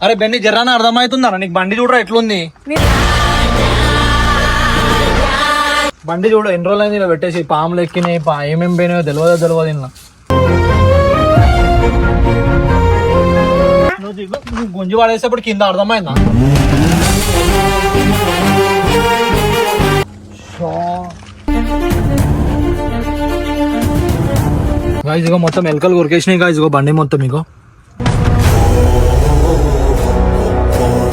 అరే బెన్ని జర్రాని అర్థమవుతుందా? నీకు బండి చూడరా ఎట్లుంది? బండి చూడు ఎన్ని రోజులు అయింది ఇలా పెట్టేసి పాములు ఎక్కినాయి పా ఏమేమి పోయినాయో తెలియదో తెలియదు ఇలా నువ్వు నువ్వు గుంజి పడేసేప్పుడు కింద అర్థమైందా? గాయస్ ఇగో మొత్తం ఎలకలు కొరికేసినాయి గాయస్ ఇగో బండి మొత్తం ఇగో.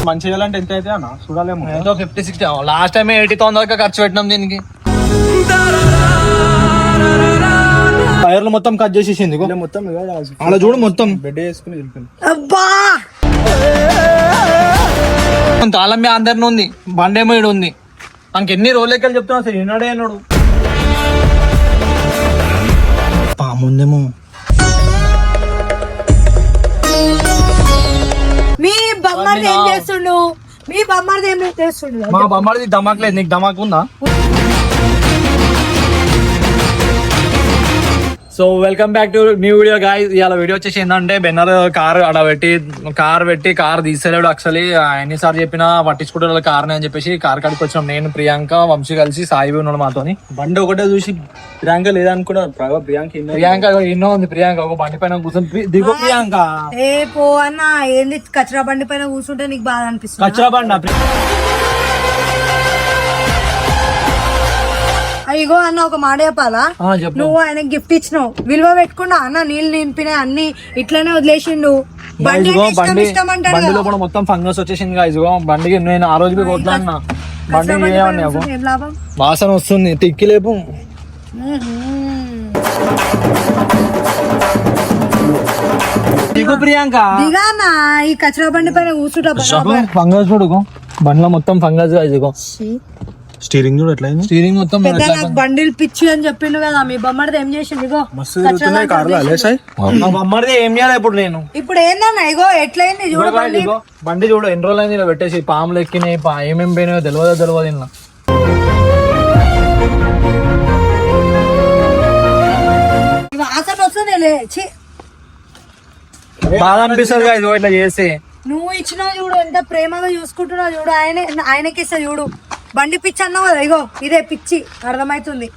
మంచి చేయాలంటే ఎంత అయితే అన్న? చూడాలేమో. ఏదో fifty sixty last time eighty thousand దాకా ఖర్చు పెట్టినాం దీనికి. టైర్లు మొత్తం కట్ చేసేసింది. మొత్తం అలా చూడు మొత్తం. బెడ్ వేసుకుని వెళ్ళిపోయింది అబ్బా! తాళం మీ అందరిని ఉంది బండి ఏమో ఈడు ఉంది. మనకి ఎన్ని రోజులెక్కలు చెప్తున్నా అసలు ఈనాడే అన్నాడు. పాముందేమో. బొమ్మది ఏం చేస్తుండు? మీ బొమ్మది ఏం చేస్తుండు? మా బొమ్మడిది ధమాక్ లేదు నీకు ధమాక్ ఉందా? So welcome back to new video guy ఇవాళ వీడియో వచ్చేసి ఏంటంటే బెన్నర్ కార్ అక్కడ పెట్టి కార్ పెట్టి కార్ తీసేలేడు యాక్చువల్లీ ఎన్నిసార్లు చెప్పినా పట్టించుకుంటారు కార్ అని చెప్పేసి కార్ కాడికి వచ్చినాం. నేను ప్రియాంక వంశీ కలిసి సాయి ఉన్నాడు మాతోని. బండి ఒకటే చూసి ప్రియాంక లేదనుకున్నా ప్రభా ప్రియాంక ఎన్నో ప్రియాంక ఎన్నో ఉంది. ప్రియాంక ఒక బండి పైన కూర్చొని "ప్రి- దిగు ప్రియాంక. ఏ పో అన్న ఏంది? కచరా బండి పైన కూర్చుంటే నీకు బాధ అనిపిస్తుంది? కచ్చరా బండి ఇగో అన్న ఒక మాట చెప్పాలా? నువ్వు ఆయనకి గిఫ్ట్ ఇచ్చినావు. విలువ పెట్టుకున్నా అన్న నీళ్ళు నింపినాయి అన్ని ఇట్లనే వదిలేసిండు. బండి బండిలో. కూడా మొత్తం ఫంగస్ వచ్చేసింది. ఇదిగో బండికి నేను ఆ రోజు కొట్లాడినా బండి వాసన వస్తుంది తిక్కి లేపు. దిగు ప్రియాంక? దిగా అన్న ఈ కచరా బండి పైన కూర్చుంటా. ఫంగస్ చూడుకో బండిలో మొత్తం ఫంగస్ ఇదిగో. స్టీరింగ్ కూడా ఎట్లా అయింది? స్టీరింగ్ మొత్తం పెద్ద నాకు బండిలు పిచ్చి అని చెప్పిండు కదా మీ బొమ్మడిది ఏం చేసిండు ఇగో? మస్తు తిరుగుతున్నాయి కార్లో అలే సాయి మా బొమ్మడిది ఏం చేయాలి ఇప్పుడు నేను? ఇప్పుడు ఏందన్న ఇగో ఎట్లయింది చూడు ఇదిగో బండి? చూడు ఎన్ని రోజులు అయింది ఇలా పెట్టేసి పాములు ఎక్కినాయి పా ఏమేమి పోయినాయో తెలియదో తెలియదు ఇలా ఈ వాసన వస్తుంది లే. ఛీ. బాధ అనిపిస్తుంది ఇదిగో ఇట్లా చేస్తే. నువ్వు ఇచ్చిన చూడు ఎంత ప్రేమగా చూసుకుంటున్నావు చూడు ఆయన ఆయనకి ఇస్తా చూడు. బండి పిచ్చి అన్నావు కదా ఇగో ఇదే పిచ్చి అర్థమవుతుంది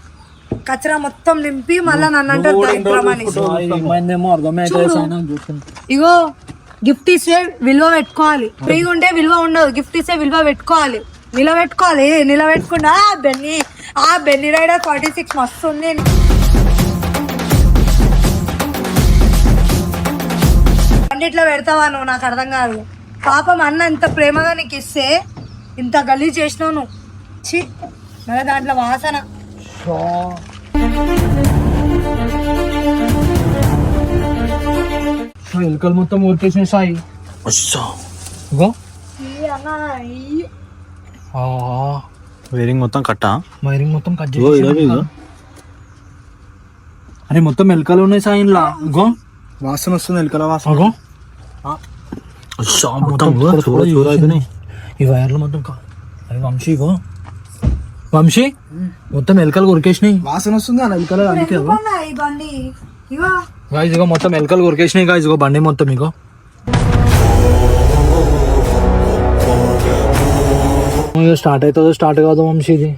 కచరా మొత్తం నింపి మళ్ళా నన్ను అంటారు ఇగో గిఫ్ట్ ఇస్తే విలువ పెట్టుకోవాలి. ఫ్రీగా ఉంటే విలువ ఉండదు. గిఫ్ట్ ఇస్తే విలువ పెట్టుకోవాలి. నిలబెట్టుకోవాలి. నిలబెట్టుకున్నా ఆ బెన్ని ఆ బెన్ని రైడర్ ఫార్టీ సిక్స్ మస్తు ఉంది. ఇట్లా పెడతావా నువ్వు? నాకు అర్థం కాదు. పాపం అన్న ఇంత ప్రేమగా నీకు ఇస్తే ఇంత గలీజ్ చేసినావు నువ్వు. ఛీ మళ్ళీ దాంట్లో వాసన. ఎలుకలు మొత్తం ఊరికేసిన సాయి వేరింగ్ మొత్తం కట్టా? వైరింగ్ మొత్తం కట్ ఇగో. అరే మొత్తం ఎలుకలు ఉన్నాయి సాయి ఇంట్లో వాసన వస్తుంది ఎలకల వాసన. ఇగో. మొత్తం ఈ వైర్లు మొత్తం కా- అరే వంశీ మొత్తం ఎలుకలు కొరికేసినాయి. వాసన వస్తుంది ఆ ఎలకల? గాయస్ ఇగో మొత్తం ఎలుకలు కొరికేసినాయి గాయస్ ఇగో బండి మొత్తం ఇగో. స్టార్ట్ అవుతుందో స్టార్ట్ కాదు వంశీ ఇది.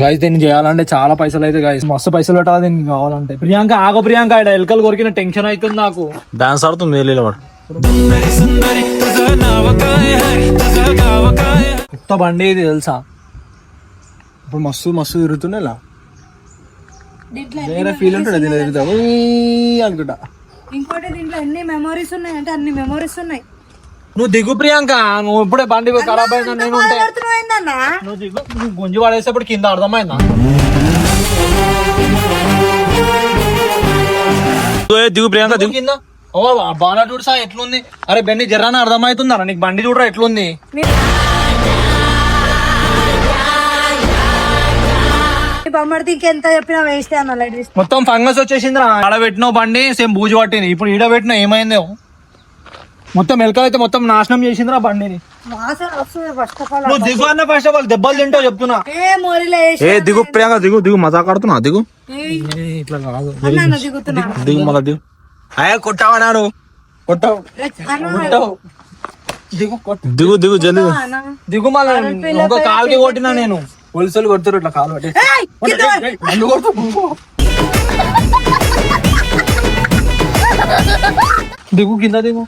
గాయస్ దీన్ని చేయాలంటే చాలా పైసలు అయితే గాయస్ మస్తు పైసలు పెట్టాలి దీనికి కావాలంటే. ప్రియాంక ఆగో ప్రియాంక ఇక్కడ ఎలుకలు కొరికిన టెన్షన్ అవుతుంది నాకు. డాన్స్ ఆడుతుంది వేరే వాడు. కొత్త బండి ఇది తెలుసా? ఇప్పుడు మస్తు మస్తు దీంట్లో వేరే ఫీల్ ఉంటుంది అనుకుంటా ఇంకోటి దీంట్లో ఎన్ని మెమరీస్ ఉన్నాయి అంటే అన్ని మెమరీస్ ఉన్నాయి. నువ్వు దిగు ప్రియాంక. నువ్వు ఇప్పుడే బండి ఖరాబ్ అయిందా? నేను ఉంటే నువ్వు దిగు నువ్వు గుంజి పడేసేప్పుడు కింద అర్థమైందా? దిగు ప్రియాంక దిగు. కింద. ఓ బాగా చూడు సా ఎట్లుంది? అరే బెన్ని జర్రాని అర్థమవుతుందా నీకు బండి చూడరా ఎట్లుంది? ఈ బొమ్మడికి ఇంకెంత చెప్పినా వేస్తే అన్న లైట్ మొత్తం ఫంగస్ వచ్చేసింది ఆడ పెట్టినావు బండి సేమ్ బూజు పట్టింది. ఇప్పుడు ఈడ పెట్టినా ఏమైందో. మొత్తం ఎలకలు అయితే మొత్తం నాశనం చేసిందిరా బండిని. వాసన వస్తుంది ఫస్ట్ ఆఫ్ ఆల్ నువ్వు దిగు అన్న ఫస్ట్ ఆఫ్ ఆల్ దెబ్బలు తింటావు చెప్తున్నా. ఏ మోరిలో ఏ దిగు ప్రియాంక దిగు దిగు మజాక్ ఆడుతున్నా దిగు. ఇట్లా కాదు. దిగుతున్నా. దిగు మళ్ళా దిగు. అయ్యా కొట్టావన్నాడు కొట్టావు. అన్న. దిగు దిగు దిగు జల్ది. దిగు మళ్ళీ. ఇంకో కాలుకి కొట్టినా నేను. పోలీసులు కొడుతారు ఇట్లా కాలు పట్టి. నన్ను కొడుతు దిగు కింద దిగు.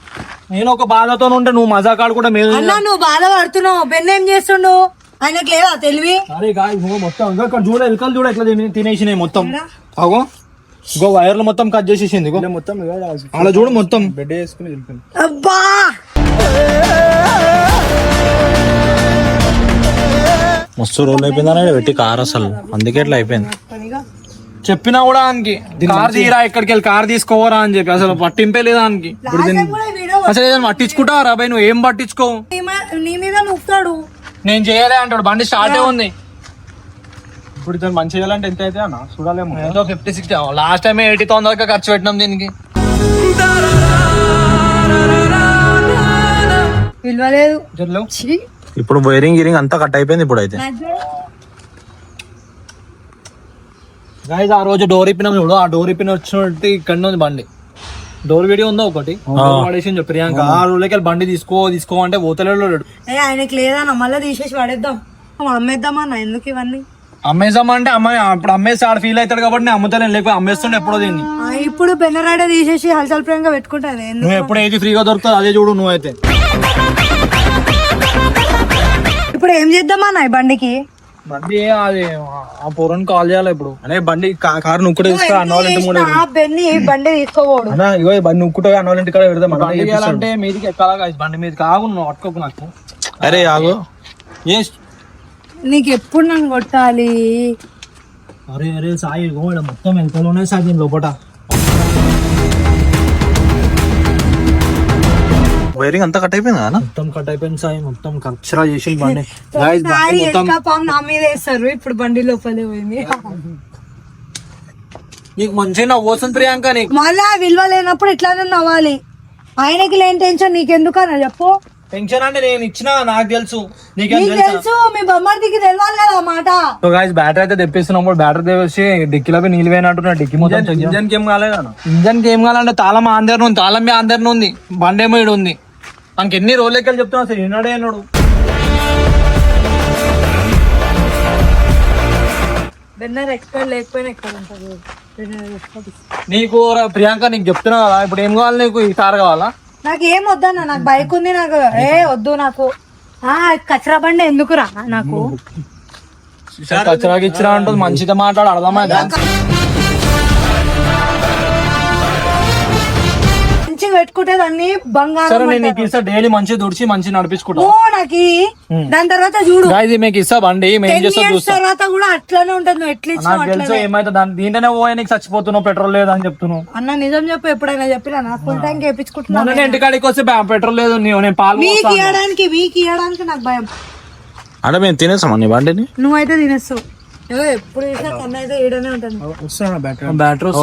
నేను ఒక బాధతో ఉంటే నువ్వు మజాక్ ఆడుకుంటే మేము అన్న నువ్వు బాధపడుతున్నావు. బెన్ ఏం చేస్తుండు? ఆయనకు లేదా తెలివి? అరే గాయ మొత్తం. ఇంకా ఇక్కడ చూడ ఎలుకలు చూడ ఎట్లా తిని- తినేసినాయి మొత్తం. అగో ఇంకో వైర్లు మొత్తం కట్ చేసేసింది ఇగో. మొత్తం అలా చూడు మొత్తం. బెడ్ వేసుకుని అబ్బా! మస్తు రోల్ అయిపోయిందని పెట్టి కార్ అసలు. అందుకే ఇట్లా అయిపోయింది. చెప్పినా కూడా ఆయనకి కార్ తీరా ఎక్కడికి వెళ్ళి కార్ తీసుకోవరా అని చెప్పి అసలు పట్టింపే లేదా వీడియో అసలు ఏదైనా పట్టించుకుంటావా రా నువ్వు ఏం పట్టించుకో నీ మీద- నీ మీద నొక్కుతాడు. నేను చేయలే అంటాడు బండి స్టార్ట్ ఉంది. ఇప్పుడు ఇతను మంచి చేయాలంటే ఎంత అయితే అన్న చూడాలేమో. ఏదో fifty sixty last time eighty thousand దాకా ఖర్చు పెట్టినాం దీనికి. విలువలేదు. ఇప్పుడు వైరింగ్ గిరింగ్ అంతా కట్ అయిపోయింది ఇప్పుడు అయితే ఆ రోజు డోర్ ఇప్పినాం చూడు. ఆ డోర్ ఇప్పిన వచ్చినట్టు ఇక్కడ ఉంది బండి. డోర్ వీడియో ఉందా ఒకటి? పడేసి ప్రియాంక. ఆ. రోజులకి బండి తీసుకో తీసుకో అంటే పోతలేడు ఏ ఆయనకి లేదన్న మళ్ళీ తీసేసి పడేద్దాం అమ్మేద్దామన్న ఎందుకు ఇవన్నీ? అమ్మేసామా అంటే అమ్మాయి అప్పుడు అమ్మేసి ఆడ ఫీల్ అవుతాడు కాబట్టి నేను అమ్ముతలేను. లేకపోతే అమ్మేస్తుండే ఎప్పుడో దీన్ని. ఇప్పుడు బెన్నరాడ తీసేసి హల్చల్ ప్రియంగా పెట్టుకుంటాను ఎందుకు? నువ్వు ఎప్పుడు ఏది ఫ్రీగా దొరుకుతుంది అదే చూడు నువ్వైతే. ఇప్పుడు ఏం చేద్దామన్న ఈ బండికి? బండి అది ఆ పూరని కాల్ చేయాలి ఇప్పుడు? అనే బండి కారు నువ్వుకుంటే తీసుకురా అన్న వాళ్ళ ఇంటి ముందు ఆ బెన్ని బండి తీసుకోపోడు అన్న ఇగో ఈ బండి నువ్వుకుంటే అన్న వాళ్ళ ఇంటికాడ పెడదాం బండి చేయాలంటే మీదికి ఎక్కాలా? బండి మీదకి ఆగు నువ్వు పట్టుకోకు నాకు. అరే ఆగు. ఏ? నీకు ఎప్పుడు నన్ను కొట్టాలి? అరే అరే సాయి మొత్తం వెనకలోనే సాగింది లోపట. వైరింగ్ అంతా కట్ అయిపోయింది కదా మొత్తం కట్ అయిపోయింది సాయి మొత్తం కచ్చరా చేసి బండి Guys, బండి మొత్తం పాము నా మీద వేస్తారు ఇప్పుడు బండి లోపలే పోయింది. నీకు మంచిగా నవ్వు వస్తుంది ప్రియాంక నీకు. మళ్ళా విలువ లేనప్పుడు ఇట్లానే నవ్వాలి. ఆయనకి లేని టెన్షన్ నీకెందుకన్నా చెప్పు. టెన్షన్ అంటే నేను ఇచ్చిన నాకు తెలుసు. నీకేం తెలుసా? తెలుసు మీ బొమ్మడికి తెలవాలి కదా మాట. సో గాయస్ బ్యాటరీ అయితే తెప్పిస్తున్నాం బ్యాటరీ తెచ్చి డిక్కీలో పోయి నీళ్ళు పోయినట్టు డిక్కీ మొత్తం. ఇంజన్ ఏం కాలేదన్న ఇంజన్కి ఏం కావాలంటే తాళం అందరిని ఉంది తాళం మీ అందరిని ఉంది బండేమో ఈడు ఉంది మనకి ఎన్ని రోజులకి చెప్తున్నా అసలు ఈనాడే అన్నాడు. బెన్నర్ లేకపోయినా ఎక్కడ ఉంటుంది బెన్నర్ ఎక్కడ. నీకు రా- ప్రియాంక నీకు చెప్తున్నా కదా ఇప్పుడు ఏం కావాలి నీకు? ఈ కార్ కావాలా? నాకు ఏం వద్దన్న నాకు బైక్ ఉంది నాకు. ఏ వద్దు నాకు. ఆ కచరా బండి ఎందుకురా నాకు? కచ్చరాకి ఇచ్చినా అంటుంది మంచిగా మాట్లాడు అర్థమైందా? పెట్టుకుంటే దాన్ని సరే బంగారం నేను నీకు ఇస్తా డైలీ మంచిగా దుడిచి మంచిగా నడిపించుకుంటా. నాకు దాని తర్వాత చూడు. గాయస్ మీకు ఇస్తా బండి మేము చేస్తా తర్వాత కూడా అట్లానే ఉంటుంది నువ్వు ఎట్లా ఇచ్చినావు నాకు తెలుసు ఏమైతే దాని దీంట్లోనే పోయా నీకు చచ్చిపోతున్నావు పెట్రోల్ లేదు అని చెప్తున్నావు. అన్న నిజం చెప్పు ఎప్పుడైనా చెప్పినా నాకు ఫుల్ టైం మొన్న నేను. ఇంటికాడికి వస్తే బా- పెట్రోల్ లేదు నీవు నేను పాలు మీకు పోస్తాను. ఇవ్వడానికి మీకు ఇవ్వడానికి నాకు భయం. అంటే మేము తినేసామా నీ బండిని. నువ్వైతే తినేస్తావు. ఏదో ఎప్పుడు చూసినా కన్నా అయితే ఉంటుంది. వస్తున్నా బ్యాటరీ?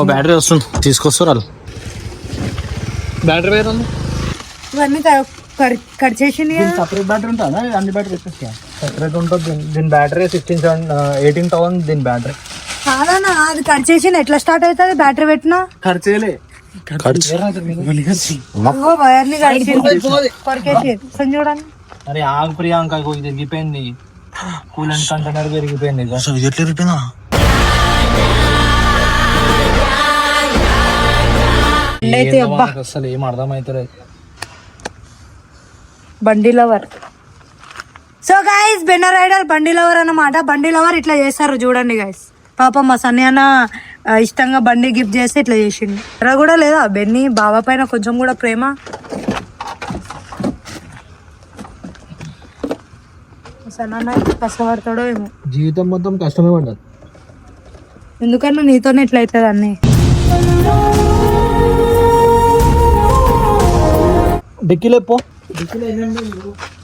బ్యాటరీ వస్తుంది. తీసుకొస్తారు? వాళ్ళు బ్యాటరీ వేరే ఉంది? ఇవన్నీ కట్ చేసింది. సపరేట్ బ్యాటరీ ఉంటుందా? అన్ని బ్యాటరీ ఇచ్చేస్తా సపరేట్ ఉంటుంది. దీని- battery sixteen seven eighteen thousand దీని బ్యాటరీ కాదన్నా అది కట్ చేసి ఎట్లా స్టార్ట్ అవుతుంది బ్యాటరీ పెట్టినా? ని కొరికేసి చూడండి అరే ఆగు ప్రియాంక ఇది ఎగిపోయింది. కూలెంట్ కంటైనర్ పెరిగిపోయింది ఎట్లా అయితే అబ్బా. మనకు అసలు ఏం బండి లవర్. సో గైస్ బెన్నర్ రైడర్ బండి లవర్ అన్నమాట. బండి లవర్ ఇట్లా చేస్తారు చూడండి గైస్ పాపం మా సన్ని అన్న ఇష్టంగా బండి గిఫ్ట్ చేస్తే ఇట్లా చేసిండు. ఎరా కూడా లేదా? బెన్ని బావ పైన కొంచెం కూడా ప్రేమ. సన్న కష్టపడతాడో ఏమో. జీవితం మొత్తం కష్టమే పడ్డది. ఎందుకన్నా నీతోనే ఇట్లా అవుతుంది అన్ని డిక్కీలో పో.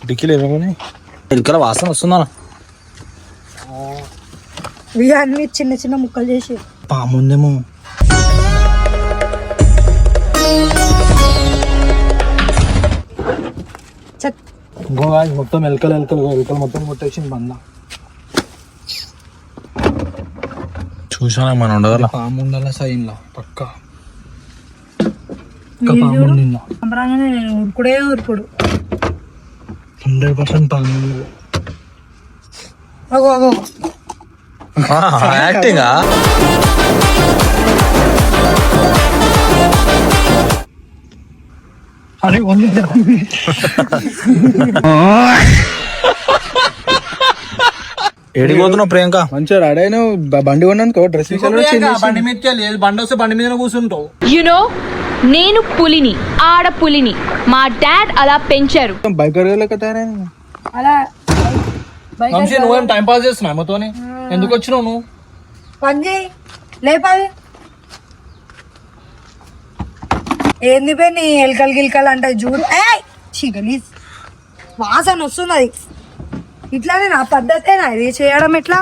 డిక్కీలు ఏమేమి ఎలుకల వాసన వస్తుందా అన్ని. చిన్న చిన్న ముక్కలు చేసి. పాముందేమో. చెక్ ఇంకో guys, మొత్తం ఎలకలు ఎలకలు ఎలకలు మొత్తం కొట్టేసింది బంద చూసాను మనం ఉండగల పాము ఉండాల సైన్లో పక్క పక్క. పాము ఉండిందా సంబరంగానే నేను ఉరుకుడే ఉరుకుడు హండ్రెడ్ పర్సెంట్ అగో అగో. యాక్టింగ్? అరే ఓన్లీ ఏడిపోతున్నావు ప్రియాంక? మంచిగా రెడీ అయినా బండి కొన్నాను డ్రెస్ బండి వెళ్ళి బండి వస్తే బండి మీద కూర్చుంటావు. యునో నేను పులిని ఆడ పులిని. మా డాడ్ అలా పెంచారు. బైక్ లెక్క తయారైంది అలా బయట వంశీ నువ్వేం టైం పాస్ చేస్తున్నావు అమ్మతోని ఎందుకు వచ్చినావు నువ్వు? పని చేయి లేపాలి. ఏంది పే నీ ఎలకలు గిల్కలు అంటే చూడు గలీజ్. వాసన వస్తున్నది. ఇట్లానే నా పద్ధతేనా ఇది చేయడం ఎట్లా?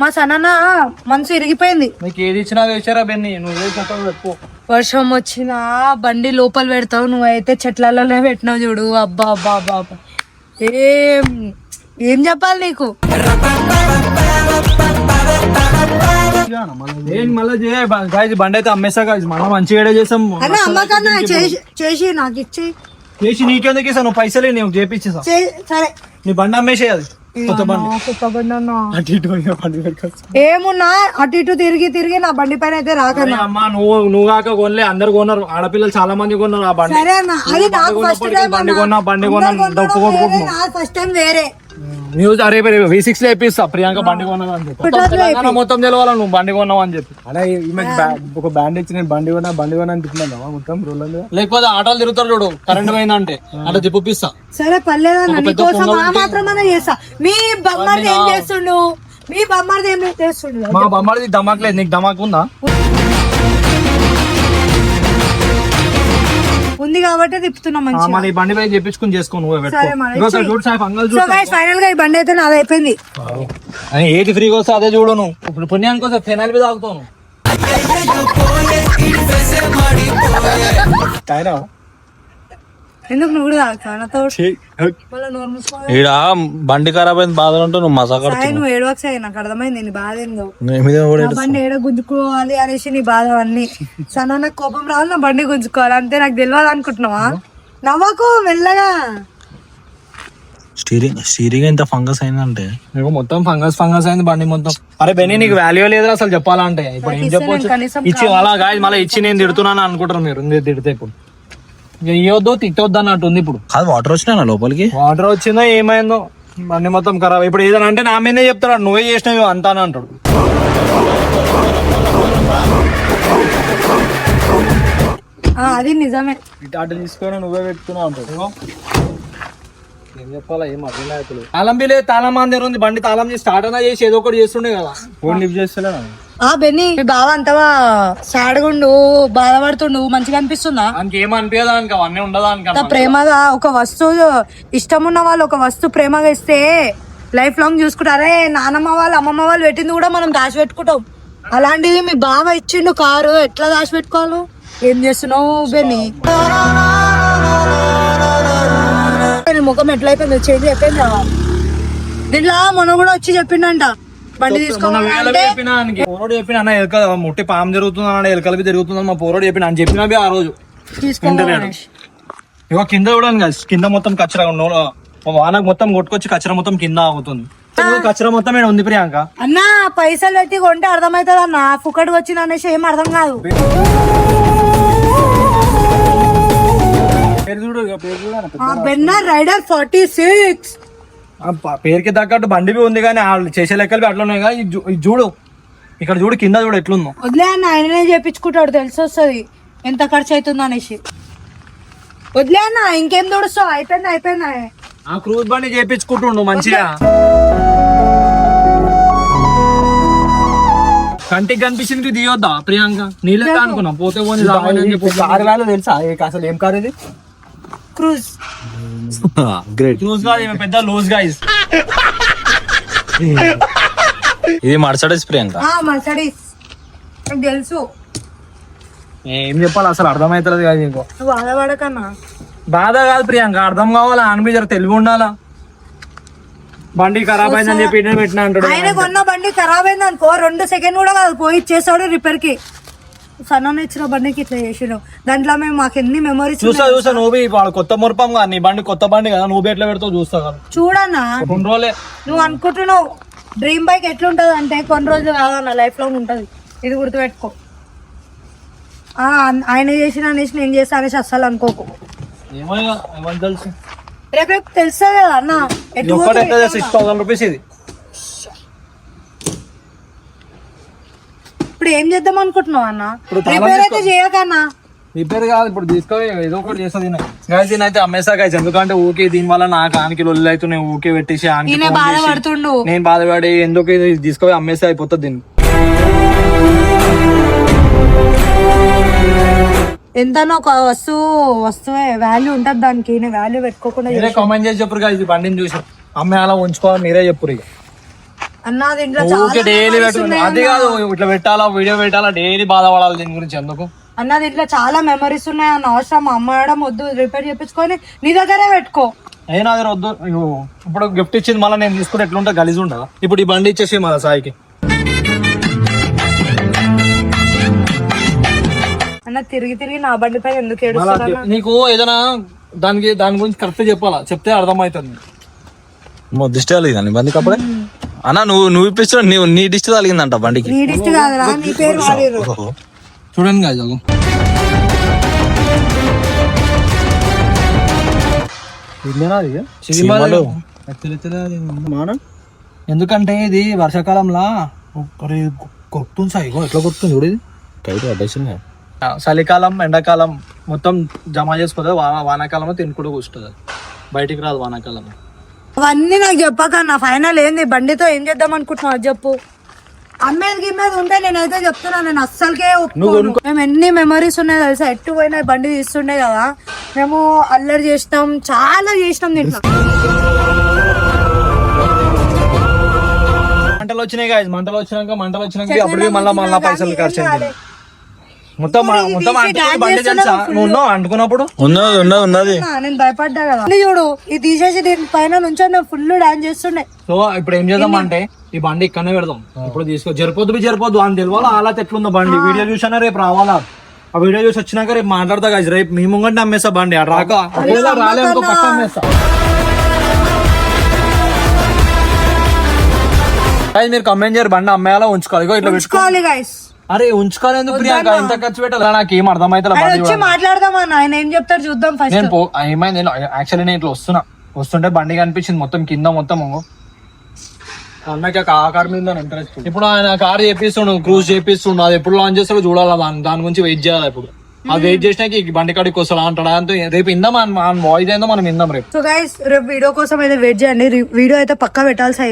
మా సనన్న మనసు ఇరిగిపోయింది. నీకు ఏది ఇచ్చినా వేసారా బెన్ని? నువ్వే పెట్టుకో వర్షం వచ్చినా బండి లోపల పెడతావు నువ్వైతే చెట్లలోనే పెట్టినావు చూడు. అబ్బా అబ్బా అబ్బా అబ్బా. ఏం ఏం చెప్పాలి నీకు? నేను బండి అయితే అమ్మేసా గాయస్. మనం మంచిగా చేసాం అమ్మకన్నా చేసి చేసి నాకు ఇచ్చి. చేసి నీకెందుకు ఇస్తా నువ్వు పైసలే నువ్వు చేపించేసా సరే. నీ బండి అమ్మేసేయాలి ఏమున్నా అటు ఇటు తిరిగి తిరిగి నా బండి పైన అయితే రాకన్నా. అమ్మా నువ్వు నువ్వు కాక కొనలే అందరు కొన్నారు. ఆడపిల్లలు చాలా మంది కొన్నారు ఆ బండి. సరే అన్న అది నాకు ఫస్ట్ టైం బండి కొన్నా బండి కొన్నా డబ్బు ఫస్ట్ టైం వేరే. న్యూస్ అరే వి సిక్స్లో వేపిస్తా ప్రియాంక బండి కొన్నది అని చెప్పి. తెలంగాణ మొత్తం తెలవాలి నువ్వు బండి కొన్నావు అని చెప్పి. అలా ఈమెకి బ్యా- ఒక బ్యాండ్ ఇచ్చి నేను బండి కొన్నా బండి కొన్నా అని తిట్టినా మొత్తం రోల్ లేకపోతే ఆటోలు తిరుగుతారు చూడు కరెంట్ పోయిందంటే. అట్లా తిప్పిస్తా సరే నీకోసం ఆ చేస్తా. మీ బొమ్మది ఏం చేస్తుండు? మీ బొమ్మది ఏం చేస్తుండు? మా బొమ్మడిది ధమాక్ లేదు నీకు ధమాక్ ఉందా? ఉంది కాబట్టి తిప్పుతున్నా మంచిగా. మరి బండి పై చెప్పించుకుని చేసుకో నువ్వే చూడు సాయి ఫంగల్ సో చూడు గైస్ ఫైనల్గా ఈ బండి అయితే నాది అయిపోయింది. అని ఏది ఫ్రీగా వస్తే అదే చూడు నువ్వు. ఇప్పుడు పుణ్యానికి వస్తే ఫెనాల్ మీద తాగుతావు ఆయన ఎందుకు నువ్వు కూడా తాగుతావా? నాతో మళ్ళీ నోరు మూసుకోవాలి ఈడ బండి ఖరాబ్ అయింది బాధలు ఉంటే నువ్వు మజా సాయి నువ్వు ఏడవకు సాయి నాకు అర్థమైంది నీ బాధ ఏందో. నీ బండి ఏడ గుంజుకోవాలి అనేసి నీ బాధ అన్ని. సన్న నాకు కోపం రావాలి నా బండి గుంజుకోవాలి అంతే నాకు తెలియదు అనుకుంటున్నావా? నవ్వకు మెల్లగా. స్టీరింగ్ స్టీరింగ్ ఎంత ఫంగస్ అయిందంటే. నీకు మొత్తం ఫంగస్ ఫంగస్ అయింది బండి మొత్తం. అరే బెనీ నీకు వాల్యూ లేదు అసలు చెప్పాలంటే. ఇప్పుడు ఏం చెప్పొచ్చు? కనీసం ఇచ్చి అలా గాయ మళ్ళీ ఇచ్చి నేను తిడుతున్నాను అనుకుంటారు మీరు. మీరు తిడితే ఇప్పుడు ఇవ్వద్దు తిట్టొద్దు అన్నట్టు ఉంది ఇప్పుడు. కాదు వాటర్ వచ్చినా లోపలికి? వాటర్ వచ్చిందో ఏమైందో బండి మొత్తం ఖరాబ్. ఇప్పుడు ఏదైనా అంటే నా మీదే చెప్తాడు నువ్వే చేసినావు అంతా అని అంటాడు. ఆ, అది నిజమే. అటు తీసుకొని నువ్వే పెట్టుకున్నావు అంటాడు. ఏం చెప్పాలా ఏం అర్థం కావట్లేదు తాళం బిలే తాళం అని ఉంది. బండి తాళం చేసి స్టార్ట్ అయినా చేసి ఏదో ఒకటి చేస్తుండే కదా. ఫోన్ లిఫ్ట్ ఆ బెన్ని మీ బావ అంతవా సాడగుండు బాధపడుతుండు మంచిగా అనిపిస్తుందా? ఏం అవన్నీ ప్రేమగా ఒక వస్తువు ఇష్టం ఉన్న వాళ్ళు ఒక వస్తువు ప్రేమగా ఇస్తే లైఫ్ లాంగ్ చూసుకుంటారే నానమ్మ వాళ్ళు అమ్మమ్మ వాళ్ళు పెట్టింది కూడా మనం దాచి పెట్టుకుంటాం. అలాంటిది మీ బావ ఇచ్చిండు కారు ఎట్లా దాచి పెట్టుకోవాలి? ఏం చేస్తున్నావు బెన్ని? నీ ముఖం ఎట్లయిపోయింది చేంజ్ అయిపోయింది. దీంట్లో మొన్న కూడా వచ్చి చెప్పిండంట. బండి తీసుకోవాలంటే చెప్పిన పోరోడు చెప్పిన అన్న ఎలక ముట్టి పాము జరుగుతుంది అన్న ఎలకలకి తిరుగుతుంది మా పోరోడు చెప్పిన అని చెప్పిన ఆ రోజు. ఇగో కింద చూడండి guys, కింద మొత్తం కచ్చరా వానకు మొత్తం కొట్టుకొచ్చి కచ్చర మొత్తం కింద ఆగుతుంది. కచ్చర మొత్తం ఈడ ఉంది ప్రియాంక? అన్న పైసలు పెట్టి కొంటే అర్థమవుతుంది అన్న ఫుకట్ వచ్చింది అనేసి ఏం అర్థం కాదు. బెన్నర్ రైడర్ ఫార్టీ సిక్స్. పేరుకి తగ్గట్టు బండి ఉంది కానీ వాళ్ళు చేసే లెక్కలు అట్లా ఉన్నాయి ఇది చూడు. ఇక్కడ చూడు కింద చూడు ఎట్లుందో. వదిలే అన్న ఆయననే చేపించుకుంటాడు తెలిసి వస్తుంది. ఎంత ఖర్చు అవుతుంది అనేసి. వదిలే అన్న ఇంకేం దొడుస్తావు అయిపోయింది అయిపోయింది. ఆ క్రూజ్ బండి చేపించుకుంటుండు మంచిగా. కంటికి కనిపించింది తీయొద్దా ప్రియాంక? నీళ్ళే అనుకున్నా పోతే పోనీ తెలుసా? అసలు ఏం కారు ఇది? క్రూజ్. గ్రేట్ క్రూజ్ కాదు ఈమె పెద్ద లూజ్ గైస్ ఇది మర్సడీస్ ప్రియాంక ఆ మర్సడీస్ నాకు తెలుసు. ఏం చెప్పాలి అసలు అర్థమవుతుంది కాదు ఇంకో నువ్వు బాధపడకన్నా. బాధ కాదు ప్రియాంక అర్థం కావాలా? అనిపి జర తెలివి ఉండాలా? బండి ఖరాబ్ అయిందని చెప్పి పెట్టిన అంటాడు ఆయన కొన్న బండి ఖరాబ్ అయింది అనుకో రెండు సెకండ్ కూడా కాదు పోయి ఇచ్చేసాడు రిపేర్కి. సన్న ఇచ్చిన బండికి ఇట్లా చేసినావు దాంట్లో మేము మాకు ఎన్ని మెమరీస్ చూసా చూసా నువ్వు వాడు కొత్త మురపం నీ బండి కొత్త బండి కదా నువ్వు ఎట్లా పెడతావు చూస్తా కదా. చూడన్నా. కొన్ని రోజులే. నువ్వు అనుకుంటున్నావు డ్రీమ్ బైక్ ఎట్లుంటది అంటే కొన్ని రోజులు కాదన్న లైఫ్ లాంగ్ ఉంటది. ఇది గుర్తుపెట్టుకో. ఆ, ఆయన చేసిన అనేసి నేను చేస్తా అనేసి అస్సలు అనుకోకు. రేపు తెలుస్తుంది కదా అన్న. సిక్స్ థౌసండ్ రూపీస్ ఇది. ఇప్పుడు ఏం చేద్దాం అనుకుంటున్నావు అన్న? ఇప్పుడు తాళం రిపేర్ అయితే చేయకన్నా రిపేర్ కాదు ఇప్పుడు తీసుకో ఏదో ఒకటి చేస్తుంది గాయస్ దీని అయితే అమ్మేసా ఎందుకంటే ఊకే దీని వల్ల నాకు ఆనికి లొల్లి అయితే నేను ఊకే పెట్టేసి ఆనికి ఈయన చేసి, బాధపడుతుండు. నేను బాధపడి ఎందుకు ఇది తీసుకొని అమ్మేస్తే అయిపోతుంది దీన్ని ఎంతనో ఒక వస్తువు వస్తువే వాల్యూ ఉంటుంది దానికి. ఈయన వాల్యూ పెట్టుకోకుండా మీరే కామెంట్ చేసి చెప్పురు గాయస్ ఈ బండిని చూసి. అమ్మే అలా ఉంచుకోవాలి మీరే చెప్పురు ఇక. అన్న దీంట్లో ఊకే చాలా డైలీ అది కాదు ఇట్లా పెట్టాలా వీడియో పెట్టాలా డైలీ బాధపడాలి దీని గురించి ఎందుకు? అన్న దీంట్లో చాలా మెమరీస్ ఉన్నాయి అన్న అవసరం అమ్మడం వద్దు రిపేర్ చేపించుకొని నీ దగ్గరే పెట్టుకో. అయినా అది వద్దు. ఇప్పుడు గిఫ్ట్ ఇచ్చింది మళ్ళీ నేను తీసుకుంటే ఎట్లుంటా గలీజ్ ఉండదా? ఇప్పుడు ఈ బండి ఇచ్చేసి మళ్ళీ సాయికి. అన్న తిరిగి తిరిగి నా బండి పైన ఎందుకు ఏడుస్తున్నా నీకు ఏదైనా దానికి దాని గురించి కరెక్ట్ చెప్పాలా? చెప్తే అర్థమవుతుంది. మొ దిష్టి కలిగిందండి బండికి అప్పుడే అన్న నువ్వు నువ్వు ఇప్పించిన నీవు నీ దిష్టి తగిలిందంట బండికి. నీ డిస్ట్ కాదురా నీ పేరు వాడిరు చూడండి? చీమలు. మాన? ఎందుకంటే ఇది వర్షాకాలంలో సాయి ఇగో ఎట్లా చూడు ఇది. చలికాలం ఎండాకాలం మొత్తం జమ చేసుకోదు వా- వానాకాలంలో తినుకుంటూ కూర్చుంటుంది. బయటికి రాదు వానాకాలం అవన్నీ నాకు చెప్పకన్నా ఫైనల్ ఏంది? బండితో ఏం చేద్దాం అనుకుంటున్నావు? చెప్పు. అమ్మేది గిమ్మేది ఉంటే నేనైతే చెప్తున్నా నేను అస్సలకే ఒప్పుకోను. మేము ఎన్ని మెమరీస్ ఉన్నాయి తెలుసా? ఎట్టు పోయినా బండి తీస్తుండే కదా. మేము అల్లరి చేసినాం చాలా చేసినాం దీంట్లో. మంటలు వచ్చినాయి మంటలు వచ్చినాక మంటలు వచ్చినాక అప్పుడు మళ్ళీ మళ్ళీ పైసలు ఖర్చు అయింది. మొత్తం మొత్తం అంటుకుని బండి తెలుసా? నువ్వు ఉన్నావు అంటుకున్నప్పుడు? ఉన్నది ఉన్నది ఉన్నది. ఆ, నేను భయపడ్డా కదా. ఇది చూడు ఇది తీసేసి దీని పైన నుంచి నేను ఫుల్ డాన్స్ చేస్తుండే. సో ఇప్పుడు ఏం చేద్దాం అంటే ఈ బండి ఇక్కడనే పెడదాం. ఇప్పుడు తీసుకో జరిపోద్దు బి జరిపోద్దు అని తెలియాలా? అలా ఎట్లుందో బండి? వీడియో చూసానా రేపు రావాలా? ఆ వీడియో చూసి వచ్చినాక రేపు మాట్లాడతా గాయస్ రేపు మీ ముంగంటే అమ్మేస్తా బండి. అటు రాక ఒకవేళ రాలే అనుకో పక్క అమ్మేస్తా మీరు కమెంట్ చేయరు బండి అమ్మేయాలా ఉంచుకోవాలి ఇట్లా పెట్టుకో. ఉంచుకోవాలి గైస్ అరే ఉంచుకోవాలి ఎందుకు ప్రియాంక ఎంత ఖర్చు పెట్టాలి? నాకు ఏం అర్థమైతే ఆయన వచ్చి మాట్లాడదామా ఆయన ఏం చెప్తారు చూద్దాం ఫస్ట్ నేను పో ఏమైంది? నేను యాక్చువల్లీ నేను ఇట్లా వస్తున్నా. వస్తుంటే బండి కనిపించింది మొత్తం కింద మొత్తం అన్నకి ఆ కార్ మీద ఇంట్రెస్ట్ ఇప్పుడు ఆయన కార్ చేపిస్తుండు క్రూజ్ చేపిస్తుండు అది ఎప్పుడు లాంచ్ చేస్తాడో చూడాలి దాని దాని గురించి వెయిట్ చేయాలి ఇప్పుడు? అది వెయిట్ చేసినాక ఈ బండి కాడికి వస్తాడా అంటాడా? అంతే రేపు ఇందాం మన వాయిస్ ఏందో మనం ఇందాం రేపు. సో గైస్ రేపు వీడియో కోసం అయితే వెయిట్ చేయండి. రి- వీడియో అయితే పక్కా పెట్టాల్సి